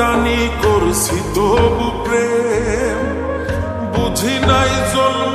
জানি করছি তবু প্রেম। বুঝি নাই জন্ম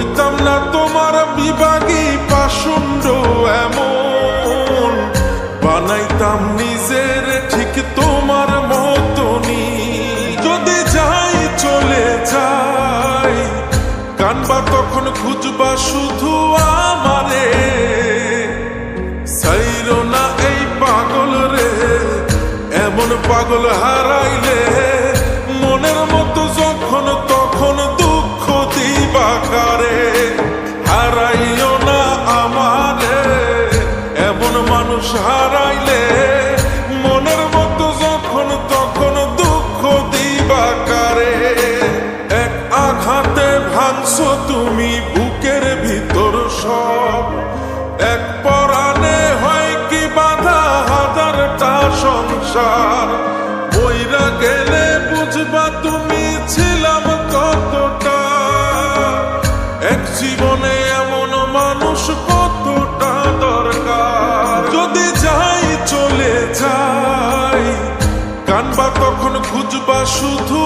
হইতাম না তোমার বিভাগী পাশুণ্ড এমন। বানাইতাম নিজের ঠিক তোমার মতনই। যদি যাই চলে যাই, কানবা তখন খুঁজবা শুধু কতটা। এক জীবনে এমন মানুষ কতটা দরকার। যদি যাই চলে যাই, কানবা তখন খুঁজবা শুধু